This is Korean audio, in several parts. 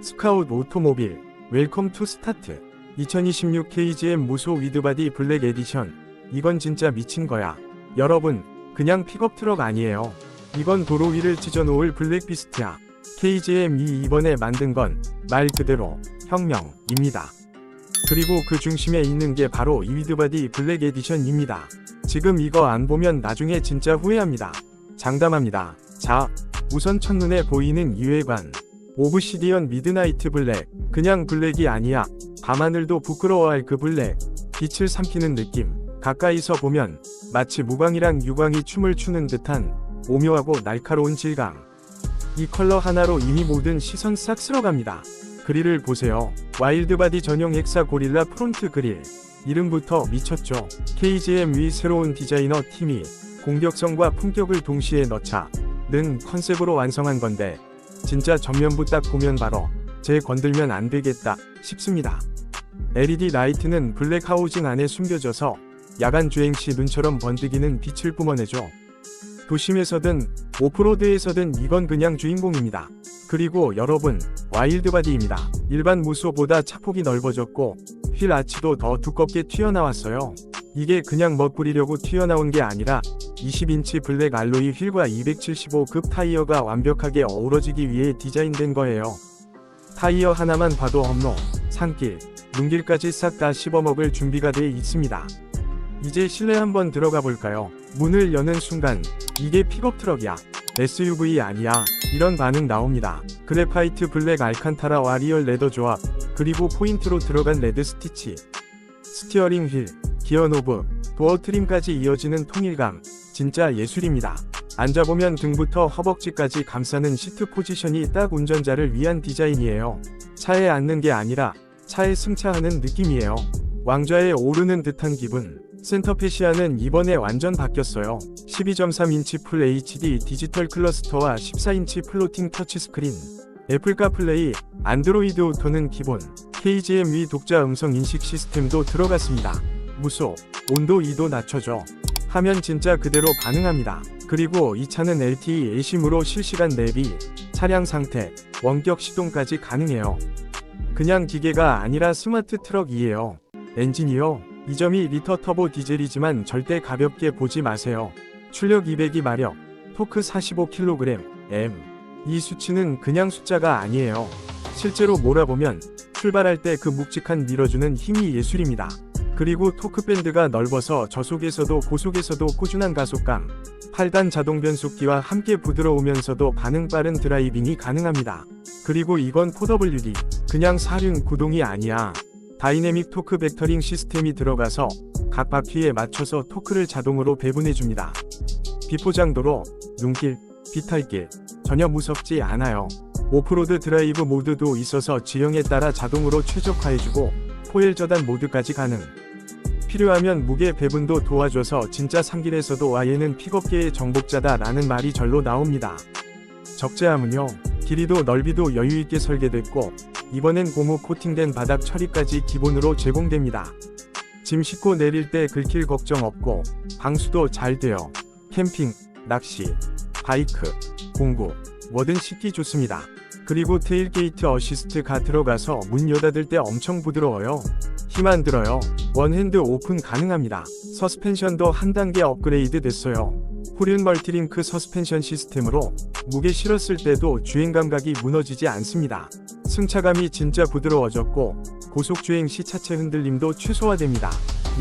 스카웃 오토모빌 웰컴 투 스타트. 2026 KGM 무소 위드바디 블랙 에디션. 이건 진짜 미친 거야. 여러분 그냥 픽업 트럭 아니에요. 이건 도로 위를 찢어놓을 블랙 비스트야. KGM이 이번에 만든 건 말 그대로 혁명입니다. 그리고 그 중심에 있는 게 바로 이 위드바디 블랙 에디션입니다. 지금 이거 안 보면 나중에 진짜 후회합니다. 장담합니다. 자 우선 첫눈에 보이는 이 외관 오브시디언 미드나이트 블랙. 그냥 블랙이 아니야. 밤하늘도 부끄러워할 그 블랙. 빛을 삼키는 느낌. 가까이서 보면 마치 무광이랑 유광이 춤을 추는 듯한 오묘하고 날카로운 질감. 이 컬러 하나로 이미 모든 시선 싹 쓸어갑니다. 그릴을 보세요. 와일드바디 전용 헥사 고릴라 프론트 그릴. 이름부터 미쳤죠. KGM 위 새로운 디자이너 팀이 공격성과 품격을 동시에 넣자 는 컨셉으로 완성한 건데 진짜 전면부 딱 보면 바로 제 건들면 안 되겠다 싶습니다. LED 라이트는 블랙 하우징 안에 숨겨져서 야간 주행 시 눈처럼 번득이는 빛을 뿜어내죠. 도심에서든 오프로드에서든 이건 그냥 주인공입니다. 그리고 여러분, 와일드바디입니다. 일반 무소보다 차폭이 넓어졌고 휠 아치도 더 두껍게 튀어나왔어요. 이게 그냥 멋부리려고 튀어나온 게 아니라 20인치 블랙 알로이 휠과 275급 타이어가 완벽하게 어우러지기 위해 디자인된 거예요. 타이어 하나만 봐도 험로, 산길, 눈길까지 싹 다 씹어먹을 준비가 돼 있습니다. 이제 실내 한번 들어가 볼까요? 문을 여는 순간 이게 픽업 트럭이야. SUV 아니야. 이런 반응 나옵니다. 그래파이트 블랙 알칸타라와 리얼 레더 조합, 그리고 포인트로 들어간 레드 스티치. 스티어링 휠, 기어 노브, 도어 트림까지 이어지는 통일감. 진짜 예술입니다. 앉아보면 등부터 허벅지까지 감싸는 시트 포지션이 딱 운전자를 위한 디자인이에요. 차에 앉는 게 아니라 차에 승차하는 느낌이에요. 왕좌에 오르는 듯한 기분. 센터페시아는 이번에 완전 바뀌었어요. 12.3인치 풀 HD 디지털 클러스터와 14인치 플로팅 터치스크린. 애플 카플레이, 안드로이드 오토는 기본. KGM 위 독자 음성 인식 시스템도 들어갔습니다. 무소, 온도 2도 낮춰줘. 하면 진짜 그대로 반응합니다. 그리고 이 차는 LTE 에심으로 실시간 내비, 차량 상태, 원격 시동까지 가능해요. 그냥 기계가 아니라 스마트 트럭이에요. 엔진이요. 이 점이 리터 터보 디젤이지만 절대 가볍게 보지 마세요. 출력 202 마력, 토크 45kg, M. 이 수치는 그냥 숫자가 아니에요. 실제로 몰아보면 출발할 때 그 묵직한 밀어주는 힘이 예술입니다. 그리고 토크 밴드가 넓어서 저속에서도 고속에서도 꾸준한 가속감, 8단 자동 변속기와 함께 부드러우면서도 반응 빠른 드라이빙이 가능합니다. 그리고 이건 4WD, 그냥 사륜 구동이 아니야. 다이내믹 토크 벡터링 시스템이 들어가서 각 바퀴에 맞춰서 토크를 자동으로 배분해줍니다. 비포장도로, 눈길, 비탈길, 전혀 무섭지 않아요. 오프로드 드라이브 모드도 있어서 지형에 따라 자동으로 최적화해주고 포엘 저단 모드까지 가능. 필요하면 무게 배분도 도와줘서 진짜 산길에서도 아 얘는 픽업계의 정복자다 라는 말이 절로 나옵니다. 적재함은요, 길이도 넓이도 여유있게 설계됐고, 이번엔 고무 코팅된 바닥 처리까지 기본으로 제공됩니다. 짐 싣고 내릴 때 긁힐 걱정 없고, 방수도 잘 돼요. 캠핑, 낚시, 바이크, 공구, 뭐든 싣기 좋습니다. 그리고 테일게이트 어시스트가 들어가서 문 여닫을 때 엄청 부드러워요. 힘안 들어요. 원핸드 오픈 가능합니다. 서스펜션도 한 단계 업그레이드 됐어요. 후륜 멀티링크 서스펜션 시스템으로 무게 실었을 때도 주행 감각이 무너지지 않습니다. 승차감이 진짜 부드러워졌고 고속주행 시 차체 흔들림도 최소화됩니다.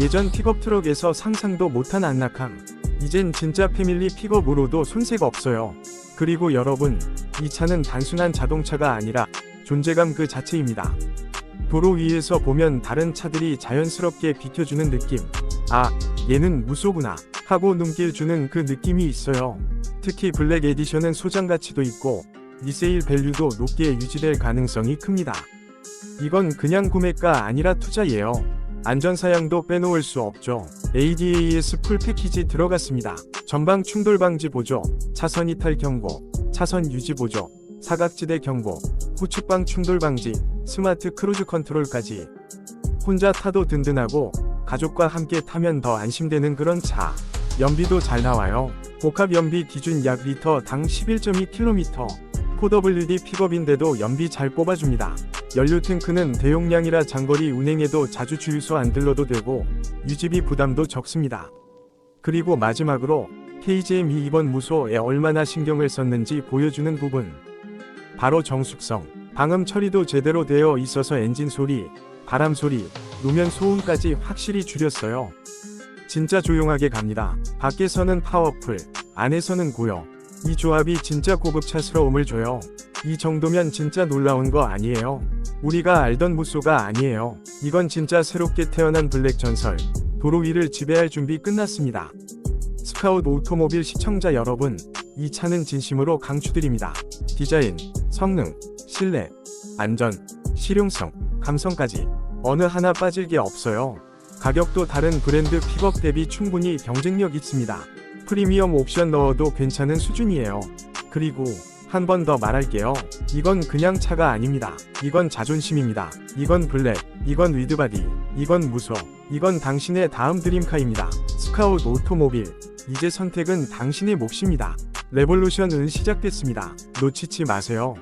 예전 픽업 트럭에서 상상도 못한 안락함. 이젠 진짜 패밀리 픽업으로도 손색 없어요. 그리고 여러분, 이 차는 단순한 자동차가 아니라 존재감 그 자체입니다. 도로 위에서 보면 다른 차들이 자연스럽게 비켜주는 느낌. 아, 얘는 무소구나. 하고 눈길 주는 그 느낌이 있어요. 특히 블랙 에디션은 소장 가치도 있고, 리세일 밸류도 높게 유지될 가능성이 큽니다. 이건 그냥 구매가 아니라 투자예요. 안전사양도 빼놓을 수 없죠. ADAS 풀 패키지 들어갔습니다. 전방 충돌 방지 보조, 차선 이탈 경고, 차선 유지 보조, 사각지대 경고, 후측방 충돌 방지, 스마트 크루즈 컨트롤까지. 혼자 타도 든든하고 가족과 함께 타면 더 안심되는 그런 차. 연비도 잘 나와요. 복합 연비 기준 약 리터 당 11.2km. 4WD 픽업인데도 연비 잘 뽑아줍니다. 연료 탱크는 대용량이라 장거리 운행에도 자주 주유소 안 들러도 되고 유지비 부담도 적습니다. 그리고 마지막으로 KGM이 이번 무소에 얼마나 신경을 썼는지 보여주는 부분. 바로 정숙성. 방음 처리도 제대로 되어 있어서 엔진 소리, 바람 소리, 노면 소음까지 확실히 줄였어요. 진짜 조용하게 갑니다. 밖에서는 파워풀, 안에서는 고요. 이 조합이 진짜 고급차스러움을 줘요. 이 정도면 진짜 놀라운 거 아니에요. 우리가 알던 무쏘가 아니에요. 이건 진짜 새롭게 태어난 블랙 전설. 도로 위를 지배할 준비 끝났습니다. 스카웃 오토모빌 시청자 여러분, 이 차는 진심으로 강추드립니다. 디자인, 성능, 실내, 안전, 실용성, 감성까지 어느 하나 빠질 게 없어요. 가격도 다른 브랜드 픽업 대비 충분히 경쟁력 있습니다. 프리미엄 옵션 넣어도 괜찮은 수준이에요. 그리고 한 번 더 말할게요. 이건 그냥 차가 아닙니다. 이건 자존심입니다. 이건 블랙, 이건 위드바디, 이건 무소, 이건 당신의 다음 드림카입니다. 스카웃 오토모빌. 이제 선택은 당신의 몫입니다. 레볼루션은 시작됐습니다. 놓치지 마세요.